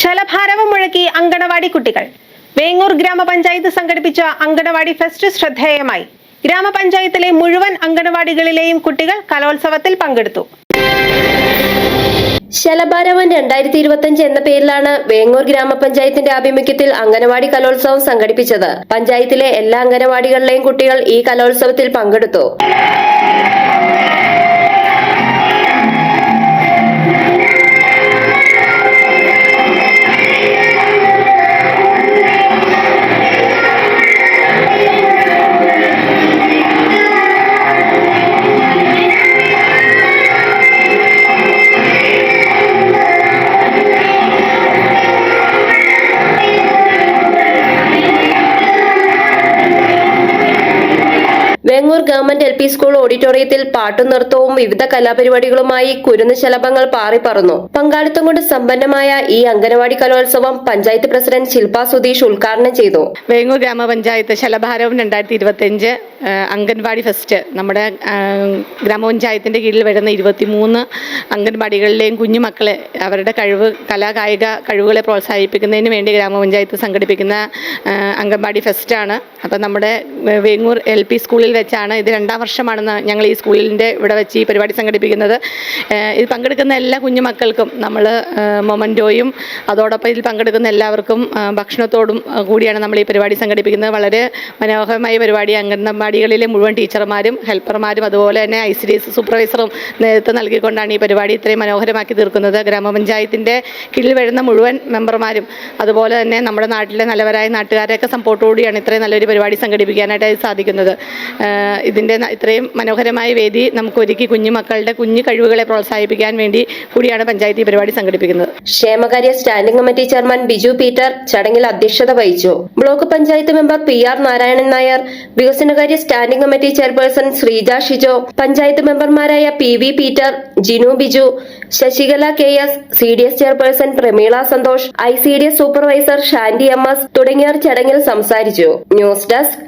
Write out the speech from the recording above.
ശലഭാരവം മുഴക്കി അങ്കണവാടി കുട്ടികൾ. വേങ്ങൂർ ഗ്രാമപഞ്ചായത്ത് സംഘടിപ്പിച്ച അങ്കണവാടി ഫെസ്റ്റ് ശ്രദ്ധേയമായി. ഗ്രാമപഞ്ചായത്തിലെ മുഴുവൻ അങ്കണവാടികളിലെയും കുട്ടികൾ കലോത്സവത്തിൽ പങ്കെടുത്തു. ശലഭാരവൻ രണ്ടായിരത്തി ഇരുപത്തിയഞ്ച് എന്ന പേരിലാണ് വേങ്ങൂർ ഗ്രാമപഞ്ചായത്തിന്റെ ആഭിമുഖ്യത്തിൽ അംഗനവാടി കലോത്സവം സംഘടിപ്പിച്ചത്. പഞ്ചായത്തിലെ എല്ലാ അംഗനവാടികളിലെയും കുട്ടികൾ ഈ കലോത്സവത്തിൽ പങ്കെടുത്തു. Vengoor government L P school ഓഡിറ്റോറിയത്തിൽ പാട്ടും നൃത്തവും വിവിധ കലാപരിപാടികളുമായി കുരുന്ന് ശലഭങ്ങൾ പാറിപ്പറന്നു പങ്കാളിത്തം കൊണ്ട് സമ്പന്നമായ ഈ അംഗനവാടി കലോത്സവം പഞ്ചായത്ത് പ്രസിഡന്റ് ശില്പ സുധീഷ് ഉദ്ഘാടനം ചെയ്തു. വേങ്ങൂർ ഗ്രാമപഞ്ചായത്ത് ശലഭാരവം രണ്ടായിരത്തി ഇരുപത്തഞ്ച് അംഗൻവാടി ഫെസ്റ്റ് നമ്മുടെ ഗ്രാമപഞ്ചായത്തിന്റെ കീഴിൽ വരുന്ന ഇരുപത്തിമൂന്ന് അംഗൻവാടികളിലെയും കുഞ്ഞുമക്കളെ അവരുടെ കഴിവ് കലാകായിക കഴിവുകളെ പ്രോത്സാഹിപ്പിക്കുന്നതിന് വേണ്ടി ഗ്രാമപഞ്ചായത്ത് സംഘടിപ്പിക്കുന്ന അംഗൻവാടി ഫെസ്റ്റാണ്. അപ്പം നമ്മുടെ വേങ്ങൂർ എൽ പി സ്കൂളിൽ വെച്ചാണ് ഇത് രണ്ടാം വർഷമാണെന്ന് ഞങ്ങൾ ഈ സ്കൂളിന്റെ ഇവിടെ വെച്ച് ഈ പരിപാടി സംഘടിപ്പിക്കുന്നത്. ഇത് പങ്കെടുക്കുന്ന എല്ലാ കുഞ്ഞു മക്കൾക്കും നമ്മൾ മൊമന്റോയും അതോടൊപ്പം ഇതിൽ പങ്കെടുക്കുന്ന എല്ലാവർക്കും ഭക്ഷണത്തോടും കൂടിയാണ് നമ്മൾ ഈ പരിപാടി സംഘടിപ്പിക്കുന്നത്. വളരെ മനോഹരമായ പരിപാടി. അംഗൻവാടികളിലെ മുഴുവൻ ടീച്ചർമാരും ഹെൽപ്പർമാരും അതുപോലെ തന്നെ ഐ സി സൂപ്പർവൈസറും നേതൃത്വം നൽകിക്കൊണ്ടാണ് ഈ പരിപാടി ഇത്രയും മനോഹരമാക്കി തീർക്കുന്നത്. ഗ്രാമപഞ്ചായത്തിന്റെ കീഴിൽ വരുന്ന മുഴുവൻ മെമ്പർമാരും അതുപോലെ തന്നെ നമ്മുടെ നാട്ടിലെ നല്ലവരായ നാട്ടുകാരെയൊക്കെ സപ്പോർട്ടോടുകൂടിയാണ് ഇത്രയും നല്ലൊരു പരിപാടി സംഘടിപ്പിക്കാനായിട്ട് സാധിക്കുന്നത്. ഇതിന്റെ ഇത്രയും മനോഹരമായ വേദി നമുക്ക് ഒരുക്കി കുഞ്ഞുമക്കളുടെ കുഞ്ഞു കഴിവുകളെ പ്രോത്സാഹിപ്പിക്കാൻ വേണ്ടി കൂടിയാണ് പഞ്ചായത്ത് ഈ പരിപാടി സംഘടിപ്പിക്കുന്നത്. ക്ഷേമകാര്യ standing committee chairman Biju Peter ചടങ്ങിൽ അധ്യക്ഷത വഹിച്ചു. Block panchayat member P R Narayanan Nair വികസനകാര്യ standing committee chairperson Sreeja Shijo panchayat മെമ്പർമാരായ P V Peter Jinu Biju Sasikala K S C D S chairperson Prameela Santhosh I C D S supervisor Shandy M S തുടങ്ങിയവർ ചടങ്ങിൽ സംസാരിച്ചു. News desk